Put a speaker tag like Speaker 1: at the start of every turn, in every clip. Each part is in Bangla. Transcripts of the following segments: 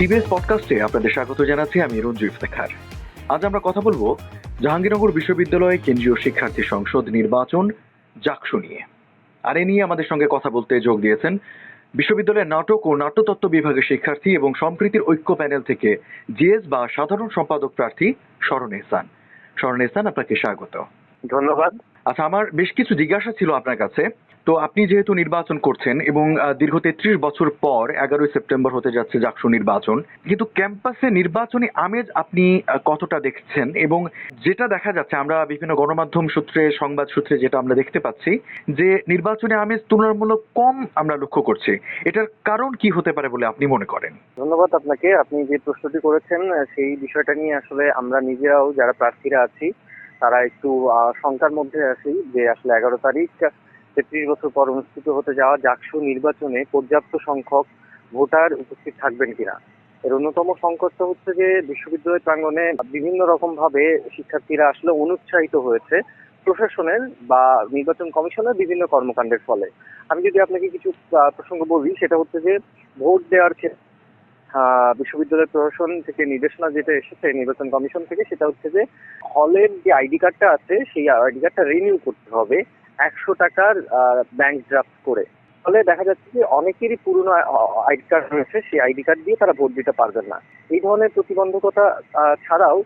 Speaker 1: টিভিএস পডকাস্টে আপনাদের স্বাগত জানাচ্ছি আমি রঞ্জু ইফতেখার আজ আমরা কথা বলব জাহাঙ্গীরনগর বিশ্ববিদ্যালয়ে কেন্দ্রীয় শিক্ষার্থী সংসদ নির্বাচন জাকসু নিয়ে। আর এ নিয়ে আমাদের সঙ্গে কথা বলতে যোগ দিয়েছেন বিশ্ববিদ্যালয়ের নাটক ও নাট্যতত্ত্ব বিভাগের শিক্ষার্থী এবং সম্প্রীতির ঐক্য প্যানেল থেকে জিএস বা সাধারণ সম্পাদক প্রার্থী শরণ এহসান। শরণ এহসান আপনাকে স্বাগত।
Speaker 2: ধন্যবাদ।
Speaker 1: আচ্ছা আমার বেশ কিছু জিজ্ঞাসা ছিল আপনার কাছে। তো আপনি যেহেতু নির্বাচন করছেন এবং দীর্ঘ তেত্রিশ বছর পর এগারোই সেপ্টেম্বর হতে যাচ্ছে জাকসু নির্বাচন, কিন্তু ক্যাম্পাসে নির্বাচনী আমেজ আপনি কতটা দেখছেন? এবং যেটা দেখা যাচ্ছে, আমরা বিভিন্ন গণমাধ্যম সূত্রে, সংবাদ সূত্রে যেটা আমরা দেখতে পাচ্ছি, যে নির্বাচনী আমেজ তুলনামূলক কম আমরা লক্ষ্য করছি। এটার কারণ কি হতে পারে বলে আপনি মনে করেন?
Speaker 2: ধন্যবাদ আপনাকে। আপনি যে প্রশ্নটি করেছেন সেই বিষয়টা নিয়ে আসলে আমরা নিজেরাও যারা প্রার্থীরা আছি, তারা একটু শঙ্কার মধ্যে আছি যে আসলে এগারো তারিখ তেত্রিশ বছর পর অনুষ্ঠিত হতে যাওয়া জাকসু নির্বাচনে পর্যাপ্ত সংখ্যক ভোটার উপস্থিত থাকবেন কিনা। এর অন্যতম সংকটটা হচ্ছে যে বিশ্ববিদ্যালয় প্রাঙ্গণে বিভিন্ন রকম ভাবে শিক্ষার্থীরা আসলে অনুৎসাহিত হয়েছে প্রশাসনের বা নির্বাচন কমিশনের বিভিন্ন কর্মকাণ্ডের ফলে। আমি যদি আপনাকে কিছু প্রসঙ্গ বলি, সেটা হচ্ছে যে ভোট দেওয়ার ক্ষেত্রে বিশ্ববিদ্যালয় প্রশাসন থেকে নির্দেশনা যেটা এসেছে নির্বাচন কমিশন থেকে, সেটা হচ্ছে যে হলের যে আইডি কার্ডটা আছে, সেই আইডি কার্ডটা রিনিউ করতে হবে। একশো টাকার ব্যাংক ড্রাফট করে। ফলে দেখা যাচ্ছে যে অনেকেরই পুরনো আইডি কার্ড রয়েছে, সেই আইডি কার্ড দিয়ে তারা ভোট দিতে পারবেন না। এই ধরনের প্রতিবন্ধকতা ছাড়াও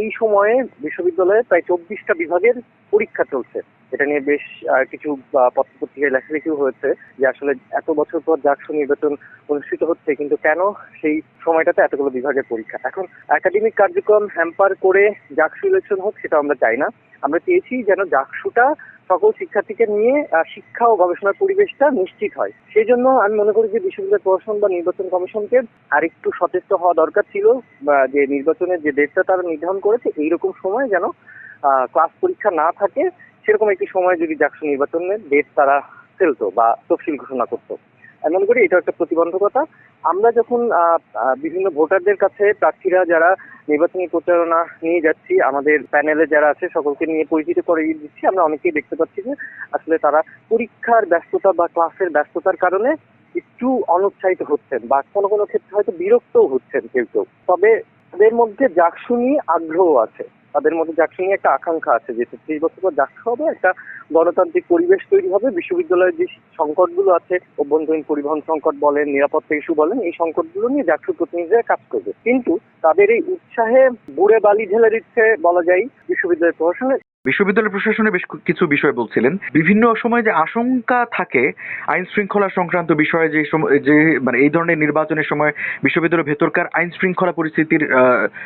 Speaker 2: এই সময়ে বিশ্ববিদ্যালয়ে প্রায় চব্বিশটা বিভাগের পরীক্ষা চলছে। এটা নিয়ে বেশ কিছু পত্রপত্রিকায় লেখালেখিও হয়েছে যে আসলে এত বছর পর জাকসু নির্বাচন অনুষ্ঠিত হচ্ছে, কিন্তু কেন সেই সময়টাতে এতগুলো বিভাগের পরীক্ষা? এখন একাডেমিক কার্যক্রম হ্যাম্পার করে জাকসু ইলেকশন হোক, সেটা আমরা চাই না। আমরা চেয়েছি যেন জাকসুটা সকল শিক্ষার্থীকে নিয়ে শিক্ষা ও গবেষণার পরিবেশটা নিশ্চিত হয়। সেই জন্য আমি মনে করি যে বিশ্ববিদ্যালয় প্রশাসন বা নির্বাচন কমিশনকে আর একটু সচেষ্ট হওয়া দরকার ছিল যে নির্বাচনের যে ডেটটা তারা নির্ধারণ করেছে, এইরকম সময় যেন ক্লাস পরীক্ষা না থাকে, সেরকম একটি সময় যদি জাকসু নির্বাচনের ডেট তারা ফেলতো বা তফসিল ঘোষণা করতো। আমি মনে করি, এটা একটা প্রতিবন্ধকতা। আমরা যখন বিভিন্ন ভোটারদের কাছে প্রার্থীরা যারা নির্বাচনী প্রচারণা নিয়ে যাচ্ছি, আমাদের প্যানেলে যারা আছে, সকলকে নিয়ে পরিচিত করে দিচ্ছি, আমরা অনেকেই দেখতে পাচ্ছি যে আসলে তারা পরীক্ষার ব্যস্ততা বা ক্লাসের ব্যস্ততার কারণে একটু অনুৎসাহিত হচ্ছেন বা কোনো কোনো ক্ষেত্রে হয়তো বিরক্তও হচ্ছেন কেউ কেউ। তবে তাদের মধ্যে জাকসু নিয়ে আগ্রহ আছে। তাদের মধ্যে জাকসু নিয়ে একটা আকাঙ্ক্ষা আছে যে ত্রিশ বছর পর জাকসু হবে, একটা গণতান্ত্রিক পরিবেশ তৈরি হবে, বিশ্ববিদ্যালয়ের যে সংকটগুলো আছে, অভ্যন্তরীণ পরিবহন সংকট বলেন, নিরাপত্তা ইস্যু বলেন, এই সংকটগুলো নিয়ে জাকসু প্রতিনিধিরা কাজ করবে। কিন্তু তাদের এই উৎসাহে বুড়ে বালি ঢেলে দিচ্ছে বলা যায় বিশ্ববিদ্যালয় প্রশাসনের
Speaker 1: বিশ্ববিদ্যালয় প্রশাসনে বেশ কিছু বিষয় বলছিলেন বিভিন্ন সময় যে আশঙ্কা থাকে আইন শৃঙ্খলা সংক্রান্ত বিষয়ে যে যে মানে এই ধরনের নির্বাচনের সময় বিশ্ববিদ্যালয়ের ভেতরকার আইন শৃঙ্খলা পরিস্থিতির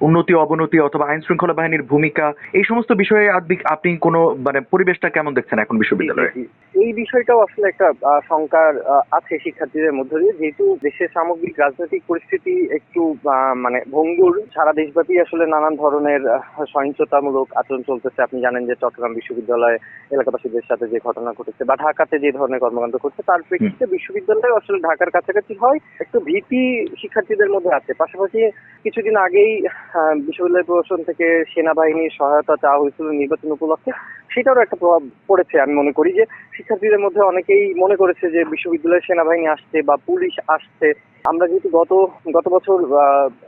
Speaker 1: উন্নতি, অবনতি অথবা আইন শৃঙ্খলা বাহিনীর ভূমিকা, এই সমস্ত বিষয়ে আপনি- কোনো মানে পরিবেশটা কেমন দেখছেন এখন বিশ্ববিদ্যালয়ে।
Speaker 2: এই বিষয়টাও আসলে একটা শঙ্কার আছে শিক্ষার্থীদের মধ্যে দিয়ে যেহেতু দেশের সামগ্রিক রাজনৈতিক পরিস্থিতি একটু মানে ভঙ্গুর, সারা দেশব্যাপী আসলে নানান ধরনের সহিংসতামূলক আচরণ চলতেছে, আপনি জানেন যে চট্টগ্রাম বিশ্ববিদ্যালয় এলাকাবাসীদের সাথে যে ঘটনা ঘটেছে বা ঢাকাতে যে ধরনের কর্মকাণ্ড করছে তার প্রেক্ষিতে বিশ্ববিদ্যালয় আসলে ঢাকার কাছাকাছি হয়। একটু ভীতি শিক্ষার্থীদের মধ্যে আছে। পাশাপাশি কিছুদিন আগেই আহ, বিশ্ববিদ্যালয় প্রশাসন থেকে সেনাবাহিনীর সহায়তা চাওয়া হয়েছিল নির্বাচন উপলক্ষে। সেটারও একটা প্রভাব পড়েছে আমি মনে করি যে শিক্ষার্থীদের মধ্যে অনেকেই মনে করেছে যে বিশ্ববিদ্যালয়ের সেনাবাহিনী আসছে বা পুলিশ আসছে। আমরা যেহেতু গত গত বছর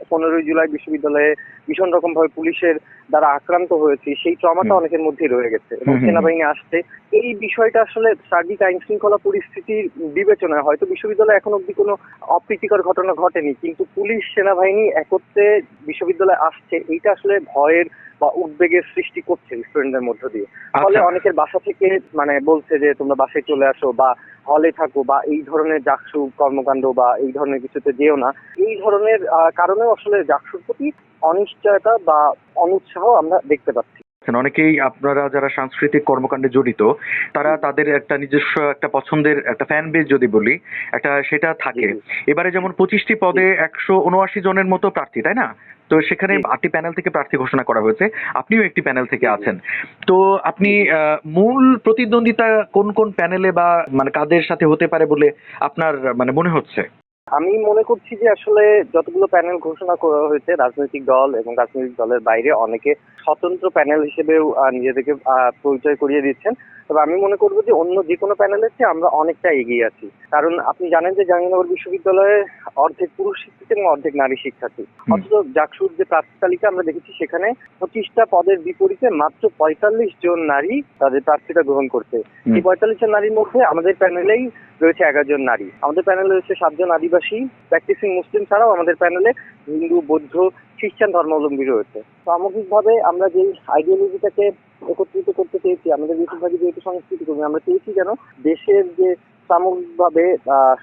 Speaker 2: পনেরোই জুলাই বিশ্ববিদ্যালয়ে ভীষণ রকম ভাবে পুলিশের দ্বারা আক্রান্ত হয়েছি সেই ট্রমাটা অনেকের মধ্যেই রয়ে গেছে। এবং সেনাবাহিনী আসছে এই বিষয়টা আসলে সার্বিক আইন শৃঙ্খলা পরিস্থিতির বিবেচনায় হয়তো বিশ্ববিদ্যালয়ে এখন অব্দি কোনো অপ্রীতিকর ঘটনা ঘটেনি কিন্তু পুলিশ সেনাবাহিনী একত্রে বিশ্ববিদ্যালয়ে আসছে এইটা আসলে ভয়ের বা উদ্বেগের সৃষ্টি করছে স্টুডেন্টদের মধ্য দিয়ে ফলে
Speaker 1: আচ্ছা।
Speaker 2: অনেকের বাসা থেকে মানে বলছে যে তোমরা বাসায় চলে আসো বা হলে থাকো বা এই ধরনের জাকসু কর্মকাণ্ড বা এই ধরনের কিছুতে যেও না এই ধরনের কারণেও আসলে জাকসুর প্রতি অনিশ্চয়তা বা অনুৎসাহ আমরা দেখতে পাচ্ছি।
Speaker 1: অনেকেই আপনারা যারা সাংস্কৃতিক কর্মকাণ্ডে জড়িত তারা তাদের একটা নিজস্ব একটা পছন্দের একটা ফ্যান বেস যদি বলি একটা সেটা থাকে। এবারে যেমন পঁচিশটি পদে একশো উনআশি জনের মতো প্রার্থী তাই না? তো সেখানে আটটি প্যানেল থেকে প্রার্থী ঘোষণা করা হয়েছে। আপনিও একটি প্যানেল থেকে। আছেন। তো আপনি আহ, মূল প্রতিদ্বন্দ্বিতা কোন কোন প্যানেলে বা মানে কাদের সাথে হতে পারে বলে আপনার মানে মনে হচ্ছে?
Speaker 2: আমি মনে করছি যে আসলে যতগুলো প্যানেল ঘোষণা করা হয়েছে রাজনৈতিক দল এবং রাজনৈতিক দলের বাইরে অনেকে স্বতন্ত্র প্যানেল হিসেবেও নিজেদেরকে পরিচয় করিয়ে দিচ্ছেন। তবে আমি মনে করব যে অন্য যে কোনো প্যানেলের চেয়ে আমরা অনেকটা এগিয়ে আছি। কারণ আপনি জানেন যে জাহাঙ্গীরনগর বিশ্ববিদ্যালয়ে অর্ধেক পুরুষ শিক্ষার্থী এবং অর্ধেক নারী শিক্ষার্থী। অথচ জাকসুর যে প্রার্থী তালিকা আমরা দেখেছি সেখানে পঁচিশটা পদের বিপরীতে মাত্র পঁয়তাল্লিশ জন নারী তাদের প্রার্থীটা গ্রহণ করছে। এই পঁয়তাল্লিশ জন নারীর মধ্যে আমাদের প্যানেলেই রয়েছে এগারো জন নারী। আমাদের প্যানেলে রয়েছে সাতজন আদিবাসী প্র্যাকটিসিং মুসলিম ছাড়াও আমাদের প্যানেলে হিন্দু বৌদ্ধ খ্রিস্টান ধর্মাবলম্বী রয়েছে। সামগ্রিকভাবে আমরা যে আইডিওলজিটাকে একত্রিত করতে চেয়েছি আমাদের বেশিরভাগই যেহেতু সংস্কৃতি কর্মী আমরা চেয়েছি যেন দেশের যে সামগ্রিকভাবে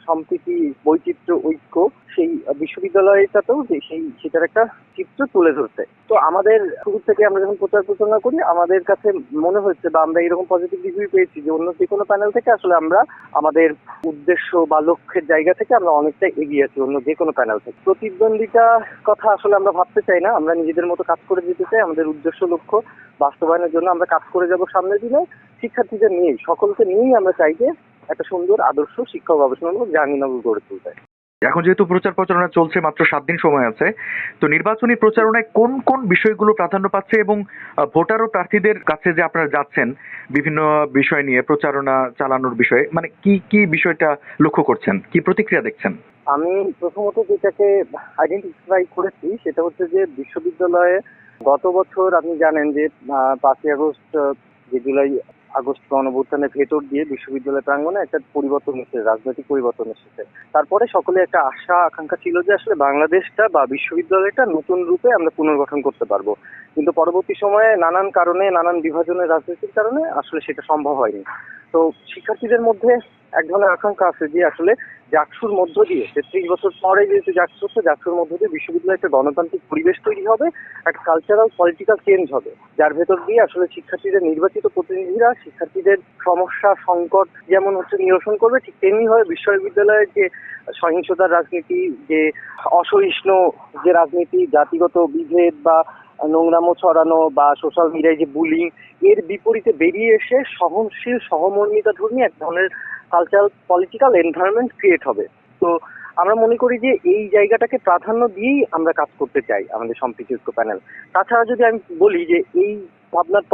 Speaker 2: সম্প্রীতি, বৈচিত্র্য, ঐক্য সেই বিশ্ববিদ্যালয়টাতেও যে সেই সেটার একটা চিত্র তুলে ধরতে তো আমাদের শুরু থেকে আমরা যখন প্রচার প্রচারণা করি, আমাদের কাছে মনে হচ্ছে বা আমরা এরকম পজিটিভ রিভিউ পেয়েছি যে অন্য যে কোনো প্যানেল থেকে আসলে আমরা আমাদের উদ্দেশ্য বা লক্ষ্যের জায়গা থেকে আমরা অনেকটা এগিয়ে আছি অন্য যে কোনো প্যানেল থেকে। প্রতিদ্বন্দ্বিতা কথা আসলে আমরা ভাবতে চাই না। আমরা নিজেদের মতো কাজ করে যেতে চাই। আমাদের উদ্দেশ্য, লক্ষ্য বাস্তবায়নের জন্য আমরা কাজ করে যাব সামনের দিনে। শিক্ষার্থীদের নিয়েই, সকলকে নিয়েই আমরা চাই যে একটা সুন্দর আদর্শ শিক্ষা গবেষণামূলক জাহাঙ্গীরনগর গড়ে তুলতে।
Speaker 1: এখন যেহেতু প্রচার প্রচারণা চলছে মাত্র সাত দিন সময় আছে তো নির্বাচনী প্রচারণায় কোন কোন বিষয়গুলো প্রাধান্য পাচ্ছে এবং ভোটার ও প্রার্থীদের কাছে যে আপনারা যাচ্ছেন বিভিন্ন বিষয় নিয়ে প্রচারণা চালানোর বিষয়ে মানে কি কি বিষয়টা লক্ষ্য করছেন? কি প্রতিক্রিয়া দেখছেন?
Speaker 2: আমি প্রথমত যেটাকে আইডেন্টিফাই করেছি সেটা হচ্ছে যে বিশ্ববিদ্যালয়ে গত বছর আপনি জানেন যে পাঁচই আগস্ট যে জুলাই আগস্ট গণভুত্থানের ভেতর দিয়ে বিশ্ববিদ্যালয় প্রাঙ্গনে একটা পরিবর্তন এসেছে, রাজনৈতিক পরিবর্তন এসেছে। তারপরে সকলে একটা আশা, আকাঙ্ক্ষা ছিল যে আসলে বাংলাদেশটা বা বিশ্ববিদ্যালয়টা নতুন রূপে আমরা পুনর্গঠন করতে পারব। কিন্তু পরবর্তী সময়ে নানান কারণে, নানান বিভাজনের রাজনীতির কারণে আসলে সেটা সম্ভব হয়নি। তো শিক্ষার্থীদের মধ্যে এক ধরনের আকাঙ্ক্ষা আছে যে আসলে জাকসুর মধ্য দিয়ে, তেত্রিশ বছর পরে যেহেতু জাকসু হচ্ছে, জাকসুর মধ্য দিয়ে বিশ্ববিদ্যালয়ে একটা গণতান্ত্রিক পরিবেশ তৈরি হবে, একটা কালচারাল পলিটিক্যাল চেঞ্জ হবে। যার ভেতর দিয়ে আসলে শিক্ষার্থীদের নির্বাচিত প্রতিনিধিরা, শিক্ষার্থীদের সমস্যা, সংকট যেমন হচ্ছে নিরসন করবে, ঠিক তেমনি হয় বিশ্ববিদ্যালয়ের যে সহিংসতার রাজনীতি, যে অসহিষ্ণু যে রাজনীতি, জাতিগত বিভেদ বা নোংরামো ছড়ানো বা সোশ্যাল মিডিয়ায় যে বুলিং এর বিপরীতে বেরিয়ে এসে সহনশীল সহমর্মিতা ধর্মী এক ধরনের কালচারাল পলিটিক্যাল এনভায়রনমেন্ট ক্রিয়েট হবে। তো আমরা মনে করি যে এই জায়গাটাকে প্রাধান্য দিয়েই আমরা কাজ করতে চাই আমাদের সম্প্রীতি ঐক্য প্যানেল তাছাড়া যদি আমি বলি যে এই ভাবনার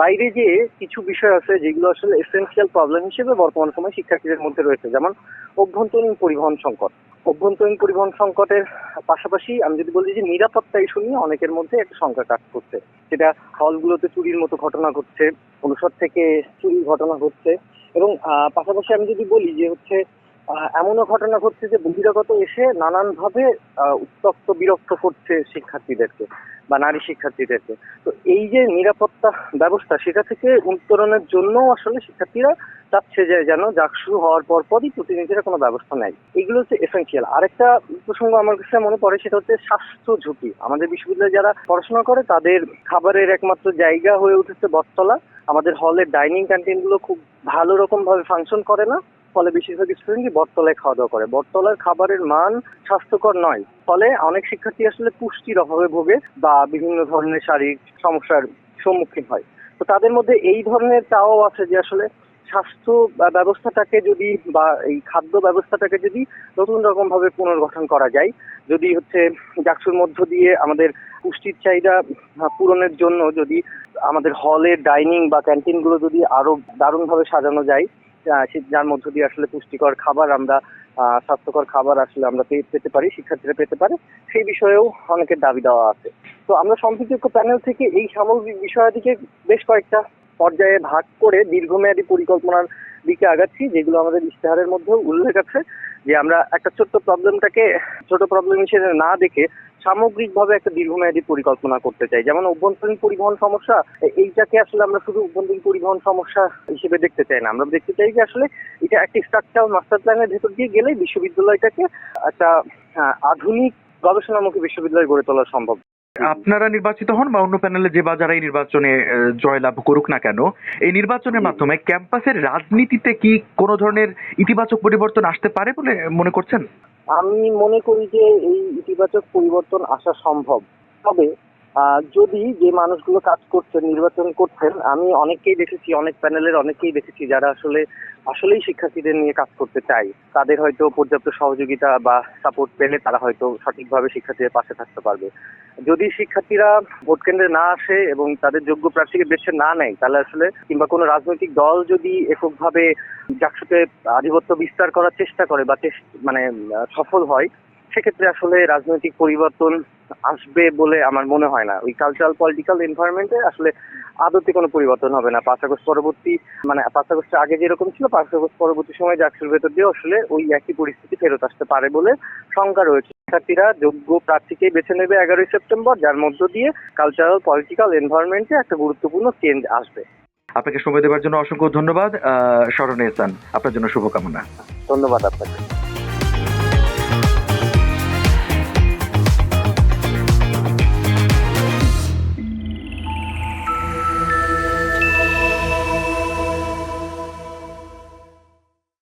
Speaker 2: বাইরে যে কিছু বিষয় আছে যেগুলো আসলে এসেন্সিয়াল প্রবলেম হিসেবে বর্তমান সময় শিক্ষার্থীদের মধ্যে রয়েছে, যেমন অভ্যন্তরীণ পরিবহন সংকট। অভ্যন্তরীণ পরিবহন সংকটের পাশাপাশি আমি যদি বলি যে নিরাপত্তা ইস্যু নিয়ে অনেকের মধ্যে একটা সংখ্যা কাজ করছে। যেটা হলগুলোতে চুরির মতো ঘটনা ঘটছে, অনুষদ থেকে চুরির ঘটনা ঘটছে। এবং পাশাপাশি আমি যদি বলি যে হচ্ছে এমনও ঘটনা ঘটছে যে বহিরাগত এসে নানানভাবে উত্তপ্ত, বিরক্ত করছে শিক্ষার্থীদেরকে বা নারী শিক্ষার্থীদেরকে। তো এই যে নিরাপত্তা ব্যবস্থা, সেটা থেকে উত্তরণের জন্য আসলে শিক্ষার্থীরা চাচ্ছে যে যেন জাকসু হওয়ার পর পরই প্রতিনিধিরা কোনো ব্যবস্থা নেয়। এগুলো হচ্ছে এসেন্সিয়াল আরেকটা প্রসঙ্গ আমার কাছে মনে পড়ে, সেটা হচ্ছে স্বাস্থ্য ঝুঁকি। আমাদের বিশ্ববিদ্যালয়ে যারা পড়াশোনা করে, তাদের খাবারের একমাত্র জায়গা হয়ে উঠেছে বটতলা। আমাদের হলের ডাইনিং ক্যান্টিনগুলো খুব ভালো রকম ভাবে ফাংশন করে না। ফলে বেশিরভাগ স্টুডেন্টই বটতলায় খাওয়া দাওয়া করে। বটতলার খাবারের মান স্বাস্থ্যকর নয়। ফলে অনেক শিক্ষার্থী আসলে পুষ্টির অভাবে ভোগে বা বিভিন্ন ধরনের শারীরিক সমস্যার সম্মুখীন হয়। তো তাদের মধ্যে এই ধরনের চাওয়াও আছে যে আসলে স্বাস্থ্য ব্যবস্থাটাকে যদি বা এই খাদ্য ব্যবস্থাটাকে যদি নতুন রকম ভাবে পুনর্গঠন করা যায়, যদি হচ্ছে জাকসুর মধ্য দিয়ে আমাদের পুষ্টির চাহিদা পূরণের জন্য যদি আমাদের হলের ডাইনিং বা ক্যান্টিনগুলো যদি আরও দারুণভাবে সাজানো যায় যার মধ্য দিয়ে আসলে পুষ্টিকর খাবার আমরা স্বাস্থ্যকর খাবার আসলে আমরা পেতে পারি, শিক্ষার্থীরা পেতে পারে, সেই বিষয়েও অনেকের দাবি দেওয়া আছে। তো আমরা সম্প্রীতিজ্ঞ প্যানেল থেকে এই সামগ্রিক বিষয়াদিকে বেশ কয়েকটা পর্যায়ে ভাগ করে দীর্ঘমেয়াদী পরিকল্পনার দিকে আগাচ্ছি, যেগুলো আমাদের ইশতেহারের মধ্যেও উল্লেখ আছে, যে আমরা একটা ছোট্ট প্রবলেমটাকে, ছোট প্রবলেম হিসেবে না দেখে সামগ্রিকভাবে একটা দীর্ঘমেয়াদী পরিকল্পনা করতে চাই। যেমন অভ্যন্তরীণ পরিবহন সমস্যা এইটাকে আসলে আমরা শুধু অভ্যন্তরীণ পরিবহন সমস্যা হিসেবে দেখতে চাই না। আমরা দেখতে চাই যে আসলে এটা একটি স্ট্রাকচার মাস্টার প্ল্যানের ভেতর দিয়ে গেলে বিশ্ববিদ্যালয়টাকে একটা আধুনিক গবেষণামুখী বিশ্ববিদ্যালয় গড়ে তোলা সম্ভব।
Speaker 1: আপনারা নির্বাচিত হন বা অন্য প্যানেলে যে বা যারা এই নির্বাচনে জয়লাভ করুক না কেন এই নির্বাচনের মাধ্যমে ক্যাম্পাসের রাজনীতিতে কি কোনো ধরনের ইতিবাচক পরিবর্তন আসতে পারে বলে মনে করছেন?
Speaker 2: আমি মনে করি যে এই ইতিবাচক পরিবর্তন আসা সম্ভব। তবে যদি যে মানুষগুলো কাজ করছেন নির্বাচন করছেন, আমি অনেককেই দেখেছি, অনেক প্যানেলের অনেকেই দেখেছি যারা আসলে, আসলেই শিক্ষার্থীদের নিয়ে কাজ করতে চাই তাদের হয়তো পর্যাপ্ত সহযোগিতা বা সাপোর্ট পেলে তারা হয়তো সঠিকভাবে শিক্ষার্থীদের পাশে থাকতে পারবে। যদি শিক্ষার্থীরা ভোট কেন্দ্রে না আসে এবং তাদের যোগ্য প্রার্থীকে বেছে না নেয়, তাহলে আসলে কিংবা কোনো রাজনৈতিক দল যদি এককভাবে জাকসুতে আধিপত্য বিস্তার করার চেষ্টা করে বা মানে সফল হয় সেক্ষেত্রে আসলে রাজনৈতিক পরিবর্তন আসবে বলে আমার মনে হয় না। ওই কালচারাল পলিটিক্যাল এনভায়রনমেন্টে আসলে আদতে কোনো পরিবর্তন হবে না। পাঁচ আগস্ট পরবর্তী মানে পাঁচ আগস্টের আগে যেরকম ছিল পাঁচ আগস্ট পরবর্তী সময় জাকসুর ভেতর দিয়ে আসলে ওই একই পরিস্থিতি ফেরত আসতে পারে বলে শঙ্কা রয়েছে। শিক্ষার্থীরা যোগ্য প্রার্থীকেই বেছে নেবে এগারোই সেপ্টেম্বর যার মধ্য দিয়ে কালচারাল পলিটিক্যাল এনভায়রনমেন্টে একটা গুরুত্বপূর্ণ চেঞ্জ আসবে।
Speaker 1: আপনাকে সময় দেওয়ার জন্য অসংখ্য ধন্যবাদ। শরণ আপনার জন্য শুভকামনা।
Speaker 2: ধন্যবাদ আপনাকে।